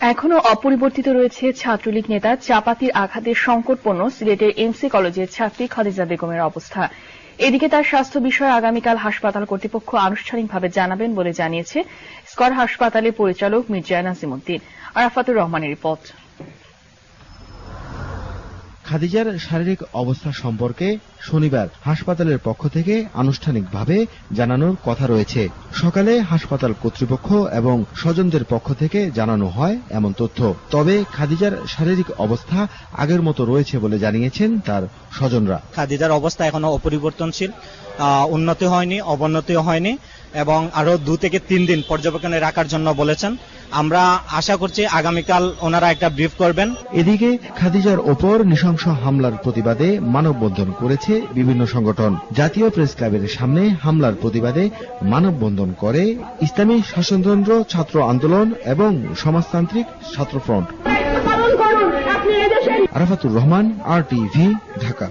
এখনও অপরিবর্তিত রয়েছে ছাত্রলীগ নেতা চাপাতির আঘাতের সংকটপন্ন সিলেটের এমসি কলেজের ছাত্রী খাদিজা বেগমের অবস্থা। এদিকে তার স্বাস্থ্য বিষয়ে আগামীকাল হাসপাতাল কর্তৃপক্ষ আনুষ্ঠানিকভাবে জানাবেন বলে জানিয়েছে স্কর হাসপাতালের পরিচালক মির্জা নাজিমুদ্দিন আরাফাতুর রহমানের রিপোর্ট। খাদিজার শারীরিক অবস্থা সম্পর্কে শনিবার হাসপাতালের পক্ষ থেকে আনুষ্ঠানিকভাবে জানানোর কথা রয়েছে। সকালে হাসপাতাল কর্তৃপক্ষ এবং স্বজনদের পক্ষ থেকে জানানো হয় এমন তথ্য। তবে খাদিজার শারীরিক অবস্থা আগের মতো রয়েছে বলে জানিয়েছেন তার স্বজনরা। খাদিজার অবস্থা এখনও অপরিবর্তনশীল। উন্নতি হয়নি অবনতিও হয়নি এবং আরও দু থেকে তিন দিন পর্যবেক্ষণে রাখার জন্য বলেছেন। আমরা আশা করছি আগামীকাল ওনারা একটা ব্রিফ করবেন। এদিকে খাদিজার ওপর নৃশংস হামলার প্রতিবাদে মানববন্ধন করেছে বিভিন্ন সংগঠন। জাতীয় প্রেস ক্লাবের সামনে হামলার প্রতিবাদে মানববন্ধন করে ইসলামী শাসনতন্ত্র ছাত্র আন্দোলন এবং সমাজতান্ত্রিক ছাত্র front Arafatur Rahman R TV Dhaka.